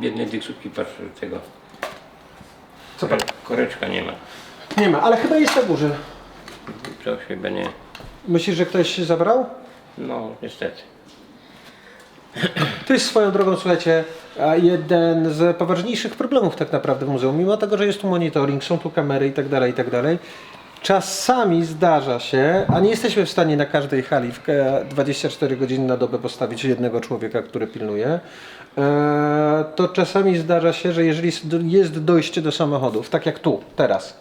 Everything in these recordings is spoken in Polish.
Biednej dyksówki patrz tego. Co pan? Koreczka nie ma. Nie ma, ale chyba jest na górze. To chyba nie. Myślisz, że ktoś się zabrał? No, niestety. To jest swoją drogą, słuchajcie, jeden z poważniejszych problemów tak naprawdę w muzeum. Mimo tego, że jest tu monitoring, są tu kamery i tak dalej, i tak dalej. Czasami zdarza się, a nie jesteśmy w stanie na każdej hali w e, 24 godziny na dobę postawić jednego człowieka, który pilnuje, e, to czasami zdarza się, że jeżeli jest- dojście do samochodów, tak jak tu, teraz,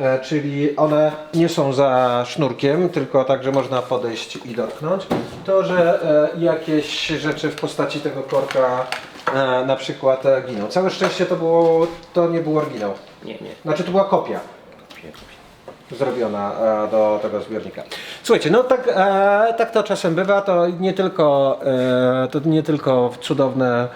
E, czyli one nie są za sznurkiem, tylko tak, że można podejść i dotknąć, to że jakieś rzeczy w postaci tego korka na przykład giną. Całe szczęście to, było, to nie był oryginał. Nie, nie. Znaczy to była kopia. Zrobiona e, do tego zbiornika. Słuchajcie, no tak, e, tak to czasem bywa, to nie tylko, e, to nie tylko cudowne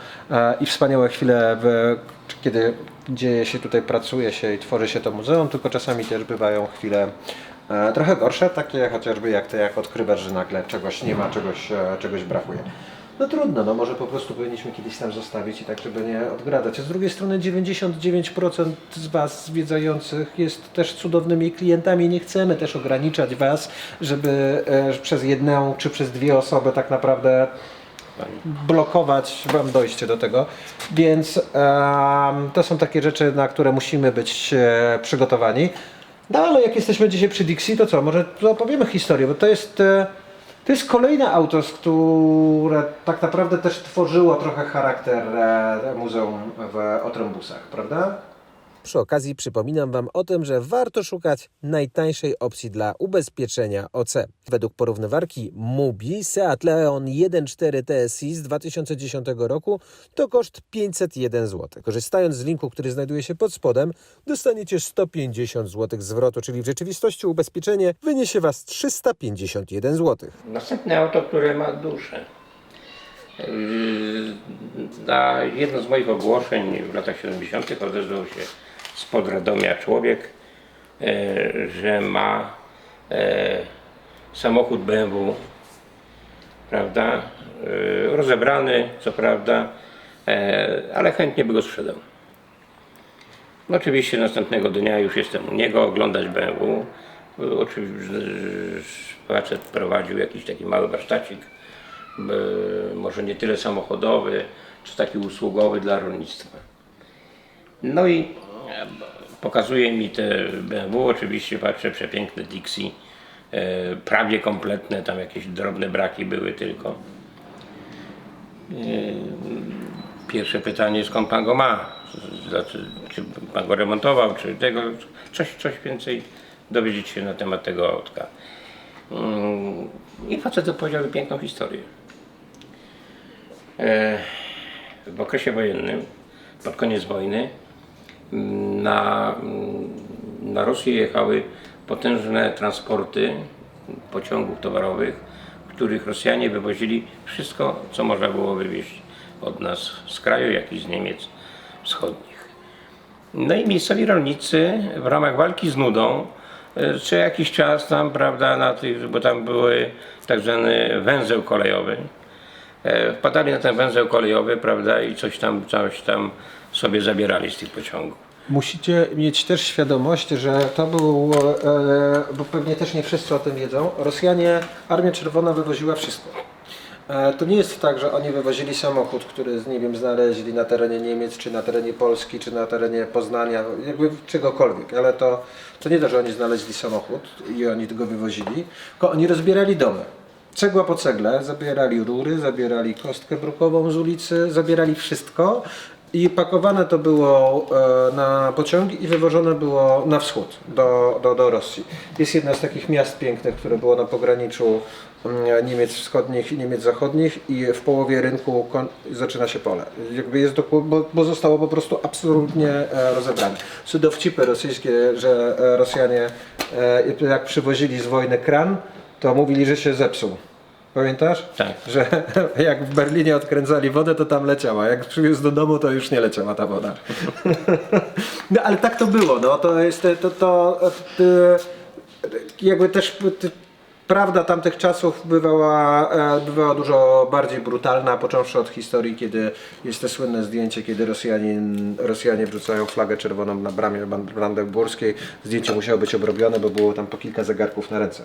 i wspaniałe chwile, w, kiedy dzieje się tutaj, pracuje się i tworzy się to muzeum, tylko czasami też bywają chwile trochę gorsze, takie chociażby jak te, jak odkrywasz, że nagle czegoś nie ma, czegoś, czegoś brakuje. No trudno, no może po prostu powinniśmy kiedyś tam zostawić i tak, żeby nie odgradać. A z drugiej strony 99% z Was zwiedzających jest też cudownymi klientami. Nie chcemy też ograniczać Was, żeby e, przez jedną czy przez dwie osoby tak naprawdę blokować Wam dojście do tego. Więc to są takie rzeczy, na które musimy być e, przygotowani. No ale jak jesteśmy dzisiaj przy Dixie, to co? Może opowiemy historię, bo to jest, e, to jest kolejne auto, które tak naprawdę też tworzyło trochę charakter e, muzeum w Otrębusach, prawda? Przy okazji przypominam Wam o tym, że warto szukać najtańszej opcji dla ubezpieczenia OC. Według porównywarki MUBI Seat Leon 1.4 TSI z 2010 roku to koszt 501 zł. Korzystając z linku, który znajduje się pod spodem, dostaniecie 150 zł zwrotu, czyli w rzeczywistości ubezpieczenie wyniesie Was 351 zł. Następne auto, które ma duszę. Yy, Na jedno z moich ogłoszeń w latach 70. odezwał się spod Radomia człowiek, e, że ma e, samochód BMW, prawda, e, rozebrany, co prawda, ale chętnie by go sprzedał. No Oczywiście następnego dnia już jestem u niego oglądać BMW. Oczywiście facet prowadził jakiś taki mały warsztacik, może nie tyle samochodowy, czy taki usługowy dla rolnictwa. No i pokazuje mi te BMW, oczywiście patrzę, przepiękne Dixie, e, prawie kompletne, tam jakieś drobne braki były tylko. Pierwsze pytanie, skąd pan go ma? Znaczy, czy pan go remontował, czy tego, coś, coś więcej dowiedzieć się na temat tego autka. Mm, I facet opowiedział mi piękną historię. E, w okresie wojennym, pod koniec wojny, na, na Rosję jechały potężne transporty pociągów towarowych, w których Rosjanie wywozili wszystko, co można było wywieźć od nas z kraju, jak i z Niemiec wschodnich. No i miejscowi rolnicy w ramach walki z nudą e, co jakiś czas tam, prawda, na tych, bo tam były tak zwany węzeł kolejowy, e, wpadali na ten węzeł kolejowy, prawda, i coś tam, coś tam sobie zabierali z tych pociągów. Musicie mieć też świadomość, że to był, e, bo pewnie też nie wszyscy o tym wiedzą, Rosjanie, Armia Czerwona wywoziła wszystko. E, To nie jest tak, że oni wywozili samochód, który nie wiem, znaleźli na terenie Niemiec, czy na terenie Polski, czy na terenie Poznania, jakby czegokolwiek, ale to, to nie to, że oni znaleźli samochód i oni go wywozili, tylko oni rozbierali domy. Cegła po cegle, zabierali rury, zabierali kostkę brukową z ulicy, zabierali wszystko i pakowane to było e, na pociągi i wywożone było na wschód, do, do, do Rosji. Jest jedno z takich miast pięknych, które było na pograniczu mm, Niemiec wschodnich i Niemiec zachodnich i w połowie rynku kon- zaczyna się pole. Jakby jest doku- bo, bo zostało po prostu absolutnie e, rozebrane. Są dowcipy rosyjskie, że e, Rosjanie jak przywozili z wojny kran, to mówili, że się zepsuł. Pamiętasz? Tak. Że jak w Berlinie odkręcali wodę, to tam leciała. Jak przywiózł do domu, to już nie leciała ta woda. No ale tak to było. No. To jest to, to, to jakby też Prawda tamtych czasów bywała, e, bywała dużo bardziej brutalna, począwszy od historii, kiedy jest to słynne zdjęcie, kiedy Rosjanin, Rosjanie wrzucają flagę czerwoną na bramie brandenburskiej. Zdjęcie musiało być obrobione, bo było tam po kilka zegarków na ręce.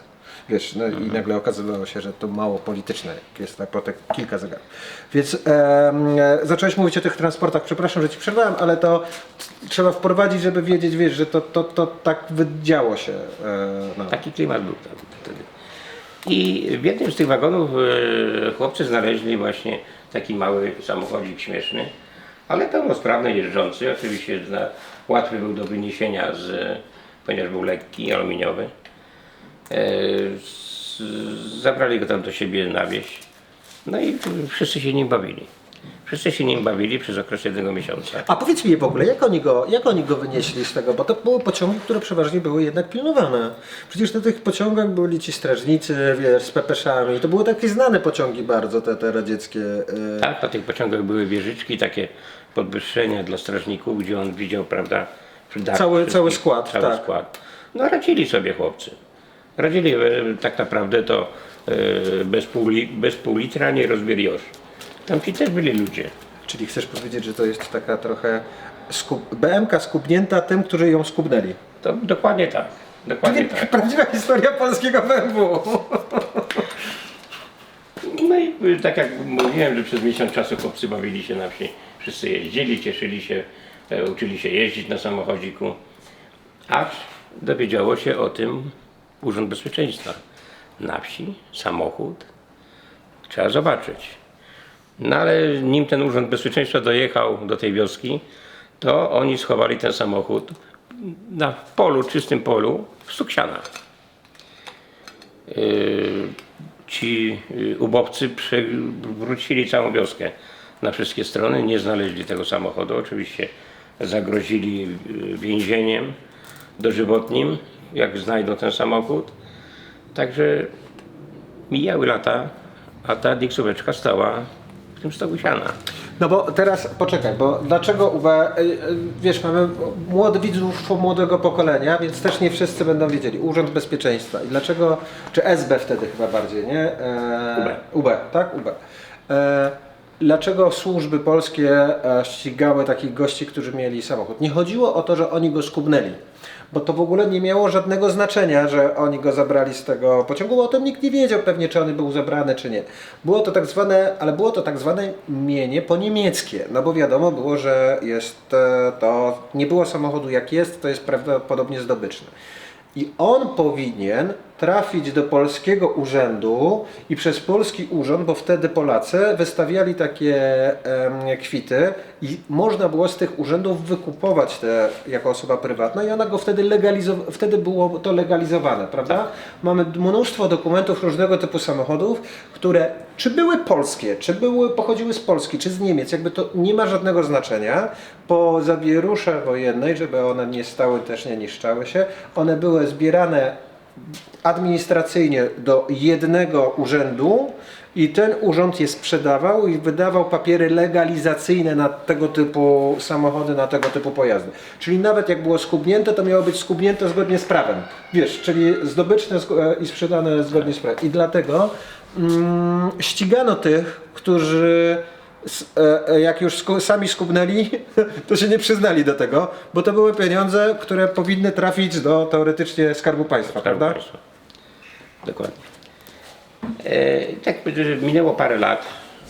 Wiesz, no i nagle okazywało się, że to mało polityczne, jest tak po te kilka zegarów. Więc e, zacząłeś mówić o tych transportach, przepraszam, że ci przerwałem, ale to trzeba wprowadzić, żeby wiedzieć, wiesz, że to, to, to tak wydziało się. E, no. Taki klimat był tam wtedy. I w jednym z tych wagonów e, chłopcy znaleźli właśnie taki mały samochodzik śmieszny, ale pełnosprawny, jeżdżący. Oczywiście na, łatwy był do wyniesienia, z, ponieważ był lekki, aluminiowy. E, zabrali go tam do siebie na wieś. No i wszyscy się nim bawili. Wszyscy się nim bawili przez okres jednego miesiąca. A powiedz mi w ogóle, jak oni, go, jak oni go wynieśli z tego? Bo to były pociągi, które przeważnie były jednak pilnowane. Przecież na tych pociągach byli ci strażnicy, wiesz, z pepeszami. To były takie znane pociągi bardzo, te, te radzieckie. e, Tak, na tych pociągach były wieżyczki, takie podwyższenia dla strażników, gdzie on widział, prawda, dach Cały- cały skład, Cały tak. skład. No radzili sobie chłopcy. Radzili, e, tak naprawdę to e, bez pół, bez pół litra nie rozbieriosz. Tam ci też byli ludzie. Czyli chcesz powiedzieć, że to jest taka trochę skub... BMK skubnięta tym, którzy ją skubnęli. To dokładnie tak. Dokładnie Czyli tak. prawdziwa historia polskiego BMW. No i y, tak jak mówiłem, że przez miesiąc czasu chłopcy bawili się na wsi. Wszyscy jeździli, cieszyli się, e, uczyli się jeździć na samochodziku. Aż dowiedziało się o tym Urząd Bezpieczeństwa. Na wsi samochód trzeba zobaczyć. No ale nim ten Urząd Bezpieczeństwa dojechał do tej wioski, to oni schowali ten samochód na polu, czystym polu w Suksiana. Yy, ci yy, ubowcy przewrócili całą wioskę na wszystkie strony, nie znaleźli tego samochodu. Oczywiście zagrozili yy, więzieniem dożywotnim, jak znajdą ten samochód. Także mijały lata, a ta diksóweczka stała w tym stogu siana. No bo teraz poczekaj, bo dlaczego UB, y, y, wiesz, mamy młody widzów młodego pokolenia, więc też nie wszyscy będą wiedzieli. Urząd Bezpieczeństwa. I dlaczego, czy SB wtedy chyba bardziej, nie? E, UB, tak? UB. E, dlaczego służby polskie e, ścigały takich gości, którzy mieli samochód? Nie chodziło o to, że oni go skubnęli. Bo to w ogóle nie miało żadnego znaczenia, że oni go zabrali z tego pociągu, bo o tym nikt nie wiedział pewnie, czy on był zabrany, czy nie. Było to tak zwane, ale było to tak zwane mienie po niemieckie, no bo wiadomo było, że jest e, to, nie było samochodu jak jest, to jest prawdopodobnie zdobyczne. I on powinien trafić do polskiego urzędu i przez polski urząd, bo wtedy Polacy wystawiali takie em, kwity i można było z tych urzędów wykupować te jako osoba prywatna i ona go wtedy legalizowa- wtedy było to legalizowane, prawda? Mamy mnóstwo dokumentów różnego typu samochodów, które czy były polskie, czy były, pochodziły z Polski, czy z Niemiec, jakby to nie ma żadnego znaczenia. Po zawierusze wojennej, żeby one nie stały, też nie niszczały się, one były zbierane administracyjnie do jednego urzędu i ten urząd je sprzedawał i wydawał papiery legalizacyjne na tego typu samochody, na tego typu pojazdy. Czyli nawet jak było skubnięte, to miało być skubnięte zgodnie z prawem. Wiesz, czyli zdobyczne e, i sprzedane zgodnie z prawem. I dlatego mm, ścigano tych, którzy jak już sami skubnęli, to się nie przyznali do tego, bo to były pieniądze, które powinny trafić do teoretycznie Skarbu Państwa, Skarbu prawda? Państwa. Dokładnie. E, tak minęło parę lat,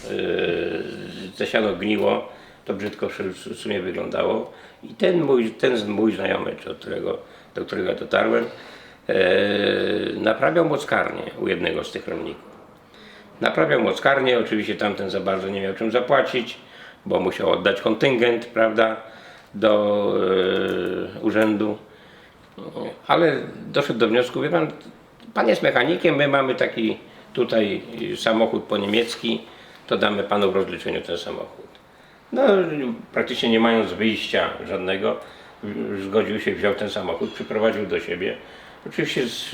e, to siano gniło, to brzydko w w sumie wyglądało i ten mój, ten mój znajomy, do którego, do którego dotarłem, e, naprawiał mockarnię u jednego z tych rolników. Naprawiał mockarnię, oczywiście tamten za bardzo nie miał czym zapłacić, bo musiał oddać kontyngent, prawda, do e, urzędu. Ale doszedł do wniosku, wie pan, pan jest mechanikiem, my mamy taki tutaj samochód po niemiecki, to damy panu w rozliczeniu ten samochód. No, praktycznie nie mając wyjścia żadnego, zgodził się, wziął ten samochód, przyprowadził do siebie. Oczywiście z,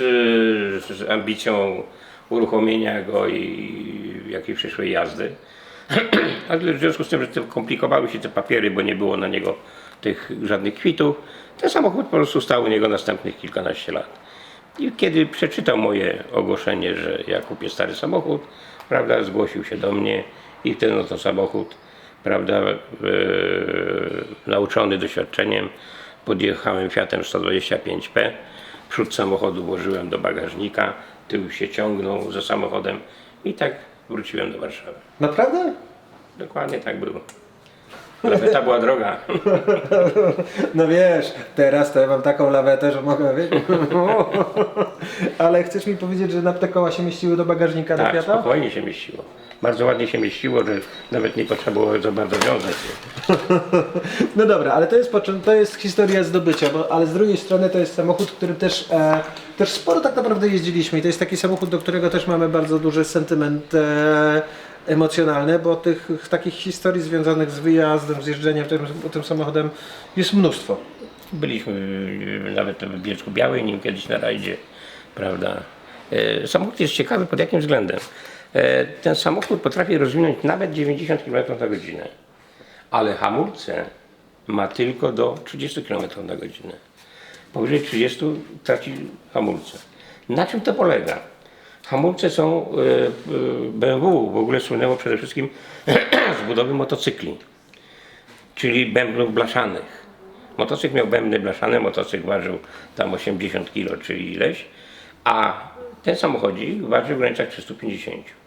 z ambicją uruchomienia go i jakiejś przyszłej jazdy. Ale w związku z tym, że te komplikowały się te papiery, bo nie było na niego tych żadnych kwitów, ten samochód po prostu stał u niego następnych kilkanaście lat. I kiedy przeczytał moje ogłoszenie, że ja kupię stary samochód, prawda, zgłosił się do mnie i ten oto samochód, prawda, e, nauczony doświadczeniem, podjechałem Fiatem 125P, przód samochodu włożyłem do bagażnika, tył się ciągnął za samochodem i tak wróciłem do Warszawy. Naprawdę? Dokładnie tak było. Laweta była droga. No wiesz, teraz to ja mam taką lawetę, że mogę, wiesz? Ale chcesz mi powiedzieć, że na te koła się mieściły do bagażnika do Tak, Fiata? spokojnie się mieściło. Bardzo ładnie się mieściło, że nawet nie potrzeba było za bardzo wiązać się. No dobra, ale to jest, począ- to jest historia zdobycia, bo, ale z drugiej strony to jest samochód, którym też, e, też sporo tak naprawdę jeździliśmy i to jest taki samochód, do którego też mamy bardzo duży sentyment e, emocjonalny, bo tych takich historii związanych z wyjazdem, z jeżdżeniem tym, tym samochodem jest mnóstwo. Byliśmy y, nawet w Bielsku Białej nim kiedyś na rajdzie, prawda. E, Samochód jest ciekawy pod jakim względem? E, Ten samochód potrafi rozwinąć nawet 90 km na godzinę, ale hamulce ma tylko do 30 km na godzinę. Powyżej 30 traci hamulce. Na czym to polega? Hamulce są, e, e, BMW w ogóle słynęło przede wszystkim z budowy motocykli czyli bębnów blaszanych. Motocykl miał bębny blaszane, motocykl ważył tam 80 kg czy ileś, a ten samochodzik ważył w granicach 350.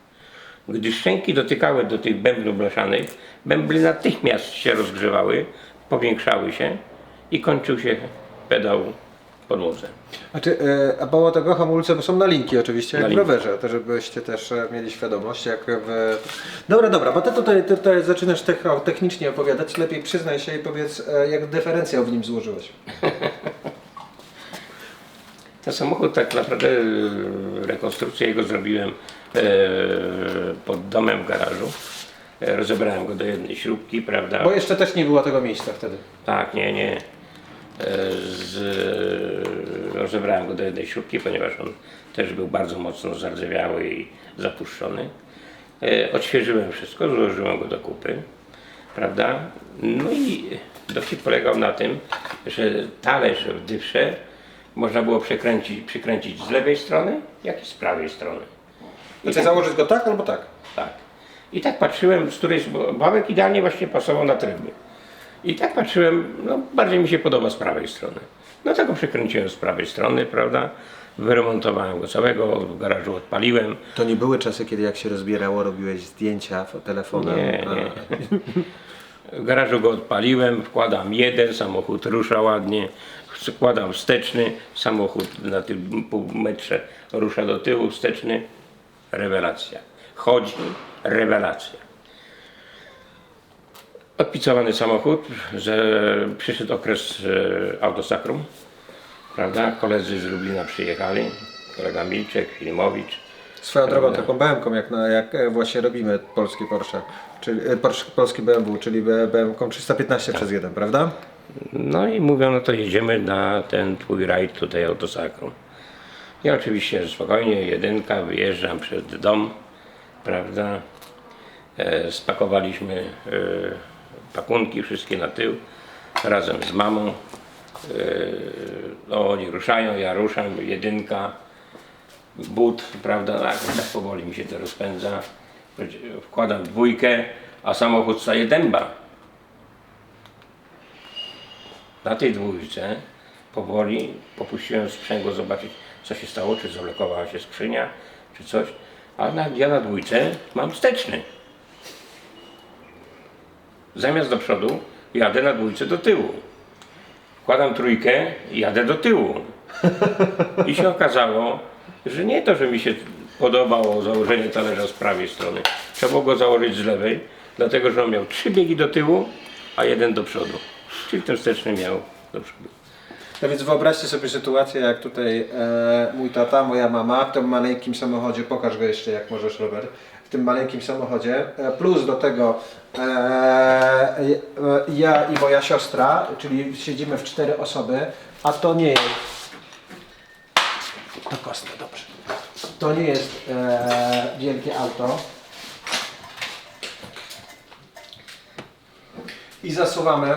Gdy szczęki dotykały do tych bębnów blaszanych, bębny natychmiast się rozgrzewały, powiększały się i kończył się pedał w podłodze. Znaczy, e, a mało tego hamulce są na linki oczywiście, jak Na w linki. rowerze, to żebyście też e, mieli świadomość, jak w... Dobra, dobra, bo ty tutaj, ty tutaj zaczynasz tech- technicznie opowiadać, lepiej przyznaj się i powiedz, e, jak dyferencjał w nim złożyłeś. Ten samochód tak naprawdę e, rekonstrukcję jego zrobiłem e, pod domem w garażu. E, Rozebrałem go do jednej śrubki, prawda? Bo jeszcze też nie było tego miejsca wtedy. Tak, nie, nie. E, Z, rozebrałem go do jednej śrubki, ponieważ on też był bardzo mocno zardzewiały i zapuszczony. Odświeżyłem wszystko, złożyłem go do kupy, prawda? No i dowcip polegał na tym, że talerz w dywsze można było przekręcić, przykręcić z lewej strony, jak i z prawej strony. Znaczy założyć go tak albo tak? Tak. I tak patrzyłem, z której bo Bałek idealnie właśnie pasował na tryby. I tak patrzyłem, no bardziej mi się podoba z prawej strony. No tego przekręciłem z prawej strony, prawda? Wyremontowałem go całego, w garażu odpaliłem. To nie były czasy, kiedy jak się rozbierało, robiłeś zdjęcia telefonem? Nie, nie. W garażu go odpaliłem, wkładam jeden, samochód rusza ładnie, wkładam wsteczny, samochód na tym pół metrze rusza do tyłu, wsteczny, rewelacja. Chodzi, rewelacja. Odpicowany samochód, że przyszedł okres e, autosakrum, prawda? Koledzy z Lublina przyjechali, kolega Milczek, Filmowicz, Swoją drogą taką BMW, jak, na, jak e, właśnie robimy polskie Porsche, czyli e, Porsche, polski BMW, czyli BMW 315 przez 1, prawda? No i mówią, no to jedziemy na ten twój rajd tutaj autosakrum. Ja oczywiście spokojnie, jedynka, wyjeżdżam przed dom, prawda. E, spakowaliśmy e, pakunki wszystkie na tył razem z mamą. E, no, oni ruszają, ja ruszam, jedynka, but, prawda, tak, tak powoli mi się to rozpędza. Wkładam dwójkę, a samochód staje dęba na tej dwójce powoli popuściłem sprzęgło zobaczyć co się stało, czy zablokowała się skrzynia, czy coś. A na, ja na dwójce mam wsteczny. Zamiast do przodu jadę na dwójce do tyłu. Wkładam trójkę i jadę do tyłu. I się okazało, że nie to, że mi się podobało założenie talerza z prawej strony. Trzeba było go założyć z lewej, dlatego że on miał trzy biegi do tyłu, a jeden do przodu. Czyli wsteczny miał do przodu. No więc wyobraźcie sobie sytuację, jak tutaj e, mój tata, moja mama w tym maleńkim samochodzie, pokaż go jeszcze jak możesz Robert, w tym maleńkim samochodzie, e, plus do tego e, e, ja i moja siostra, czyli siedzimy w cztery osoby, a to nie jest... To kostne, dobrze. To nie jest e, wielkie auto. I zasuwamy,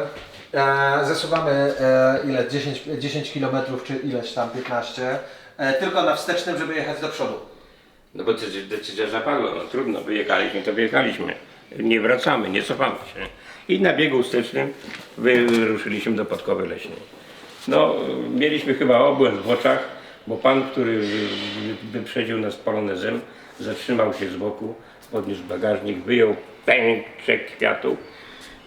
e, e, ile? 10, 10 km czy ileś tam, 15. e, tylko na wstecznym, żeby jechać do przodu. No bo decyzja, zapadła, no trudno, wyjechaliśmy, to wyjechaliśmy. Nie wracamy, nie cofamy się. I na biegu wstecznym wyruszyliśmy do Podkowy Leśnej. No, mieliśmy chyba obłęd w oczach, bo pan, który wy- wyprzedził nas polonezem, zatrzymał się z boku, podniósł bagażnik, wyjął pęczek kwiatów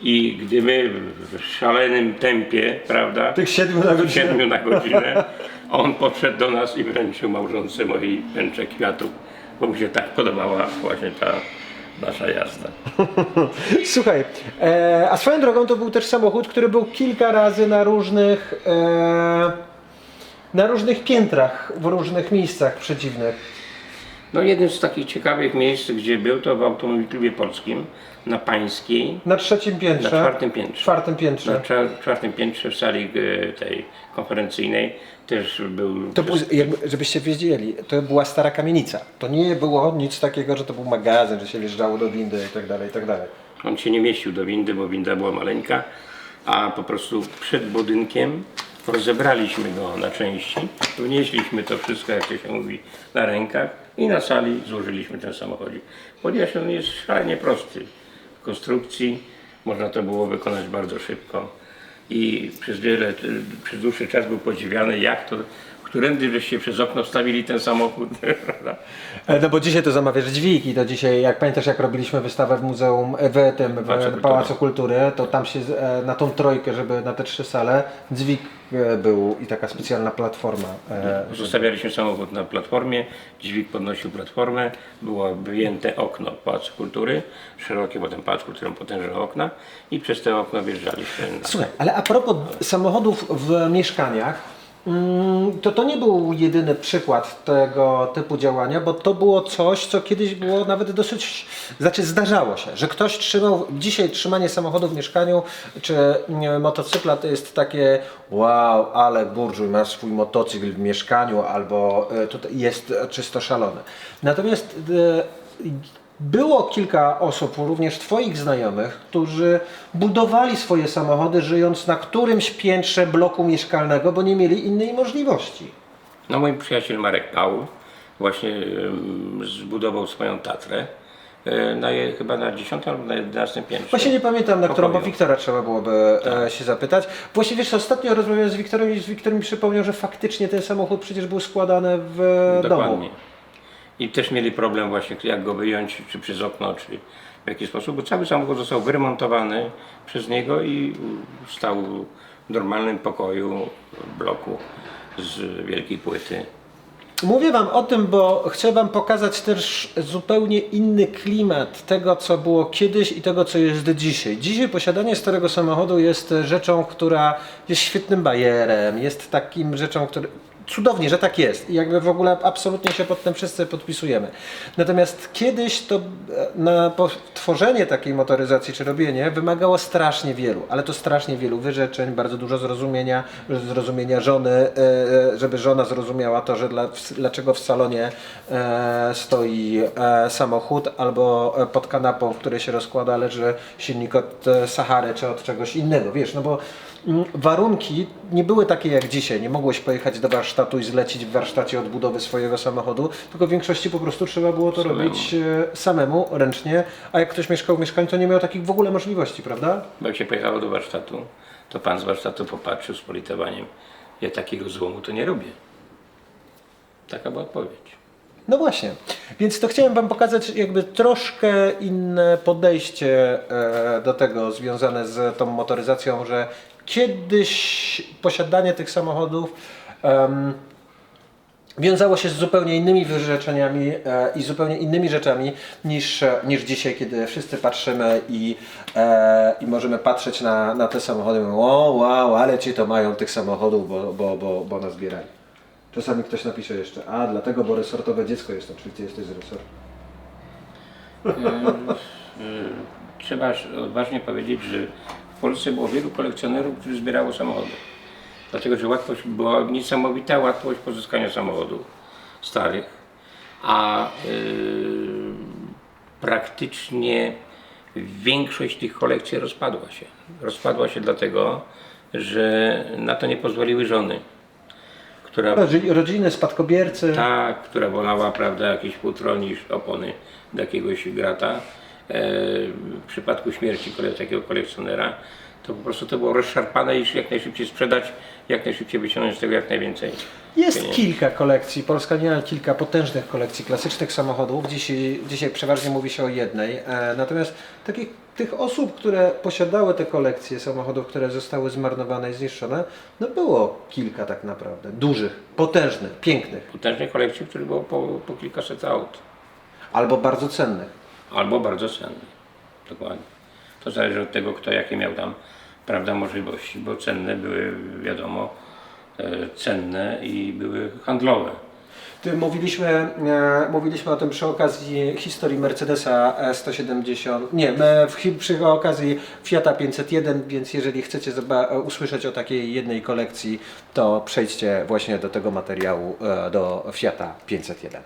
i gdy my w szalonym tempie, prawda, Tych siedmiu na godzinę. siedmiu na godzinę. On podszedł do nas i wręczył małżonce mojej pęczek kwiatów, bo mu się tak podobała właśnie ta nasza jazda. Słuchaj, e, a swoją drogą to był też samochód, który był kilka razy na różnych, e, na różnych piętrach, w różnych miejscach przeciwnych. No jednym z takich ciekawych miejsc, gdzie był, to w Automobilklubie Polskim na Pańskiej, Na trzecim piętrze. na czwartym piętrze. czwartym piętrze. Na cza- czwartym piętrze w sali e, tej konferencyjnej też był... To był, jakby, żebyście wiedzieli, to była stara kamienica. To nie było nic takiego, że to był magazyn, że się wjeżdżało do windy i tak dalej, i tak dalej. On się nie mieścił do windy, bo winda była maleńka, a po prostu przed budynkiem rozebraliśmy go na części, wnieśliśmy to wszystko, jak to się mówi, na rękach i na sali złożyliśmy ten samochodzik. Ponieważ on jest szalenie prosty konstrukcji, można to było wykonać bardzo szybko. I przez wiele, przez dłuższy czas był podziwiany, jak to, którędy żeście przez okno wstawili ten samochód? E, No bo dzisiaj to zamawiasz dźwig i to dzisiaj, jak pamiętasz jak robiliśmy wystawę w muzeum, e, w tym, w Pałacu Kultury. Pałacu Kultury, to tam się z- e, na tą trojkę, żeby na te trzy sale, dźwig e, był i taka specjalna platforma. e, Zostawialiśmy samochód na platformie, dźwig podnosił platformę, było wyjęte okno Pałacu Kultury, szerokie potem Pałac Kultury potężne okna i przez te okno wjeżdżaliśmy. Na... Słuchaj, ale a propos samochodów w mieszkaniach, to to nie był jedyny przykład tego typu działania, bo to było coś, co kiedyś było nawet dosyć, znaczy zdarzało się, że ktoś trzymał, dzisiaj trzymanie samochodu w mieszkaniu czy motocykla to jest takie wow, ale burżuj ma swój motocykl w mieszkaniu albo e, jest czysto szalony. Natomiast e, było kilka osób, również Twoich znajomych, którzy budowali swoje samochody, żyjąc na którymś piętrze bloku mieszkalnego, bo nie mieli innej możliwości. No mój przyjaciel Marek Paul właśnie zbudował swoją Tatrę e, na, je- chyba na 10 albo na 11 piętrze. Właśnie nie pamiętam, na którą, bo Pokoju. Wiktora trzeba byłoby e, się zapytać. Właśnie wiesz, ostatnio rozmawiałem z Wiktorem i z Wiktor mi przypomniał, że faktycznie ten samochód przecież był składany w domu. Dokładnie. I też mieli problem właśnie, jak go wyjąć, czy przez okno, czy w jaki sposób, bo cały samochód został wyremontowany przez niego i stał w normalnym pokoju, bloku z wielkiej płyty. Mówię Wam o tym, bo chcę Wam pokazać też zupełnie inny klimat tego, co było kiedyś i tego, co jest dzisiaj. Dzisiaj posiadanie starego samochodu jest rzeczą, która jest świetnym bajerem, jest takim rzeczą, który. Cudownie, że tak jest i jakby w ogóle absolutnie się pod tym wszyscy podpisujemy. Natomiast kiedyś to e, na tworzenie takiej motoryzacji czy robienie wymagało strasznie wielu, ale to strasznie wielu wyrzeczeń, bardzo dużo zrozumienia, zrozumienia żony, e, e, żeby żona zrozumiała to, że dla, dlaczego w salonie stoi samochód albo pod kanapą, w której się rozkłada, leży silnik od Sahary czy od czegoś innego, wiesz, no bo mm, warunki nie były takie jak dzisiaj, nie mogłeś pojechać do warsztatu i zlecić w warsztacie odbudowy swojego samochodu, tylko w większości po prostu trzeba było to Samemu. robić e, samemu, ręcznie, a jak ktoś mieszkał w mieszkaniu, to nie miał takich w ogóle możliwości, prawda? Bo jak się pojechało do warsztatu, to pan z warsztatu popatrzył z politowaniem, ja takiego złomu to nie robię. Taka była odpowiedź. No właśnie, więc to chciałem Wam pokazać jakby troszkę inne podejście e, do tego związane z tą motoryzacją, że kiedyś posiadanie tych samochodów em, wiązało się z zupełnie innymi wyrzeczeniami e, i zupełnie innymi rzeczami niż, e, niż dzisiaj, kiedy wszyscy patrzymy i, e, i możemy patrzeć na, na te samochody i mówimy, o wow, ale ci to mają tych samochodów, bo, bo, bo, bo nazbierali. Czasami ktoś napisze jeszcze, a dlatego, bo resortowe dziecko jestem, czyli jesteś z resortu. Trzeba odważnie powiedzieć, że w Polsce było wielu kolekcjonerów, którzy zbierało samochody. Dlatego, że łatwość była niesamowita łatwość pozyskania samochodów starych, a yy, praktycznie większość tych kolekcji rozpadła się. Rozpadła się dlatego, że na to nie pozwoliły żony, która Rodzi- Rodziny, spadkobiercy. ta, która wolała, prawda, jakieś futro niż opony do jakiegoś grata. E, w przypadku śmierci takiego kolekcjonera, to po prostu to było rozszarpane i jak najszybciej sprzedać, jak najszybciej wyciągnąć z tego jak najwięcej. Jest pieniędzy. kilka kolekcji. Polska miała kilka potężnych kolekcji klasycznych samochodów. Dzisiaj, dzisiaj przeważnie mówi się o jednej. E, natomiast takich, tych osób, które posiadały te kolekcje samochodów, które zostały zmarnowane i zniszczone, no było kilka tak naprawdę. Dużych, potężnych, pięknych. Potężnej kolekcji, których było po, po kilkaset aut. Albo bardzo cennych. Albo bardzo cennych. Dokładnie. To zależy od tego, kto jakie miał tam prawda, możliwości, bo cenne były, wiadomo, e, cenne i były handlowe. Mówiliśmy, e, mówiliśmy o tym przy okazji historii Mercedesa E 170, nie, e, hi- przy okazji Fiata 501, więc jeżeli chcecie usłyszeć o takiej jednej kolekcji, to przejdźcie właśnie do tego materiału, do Fiata 501.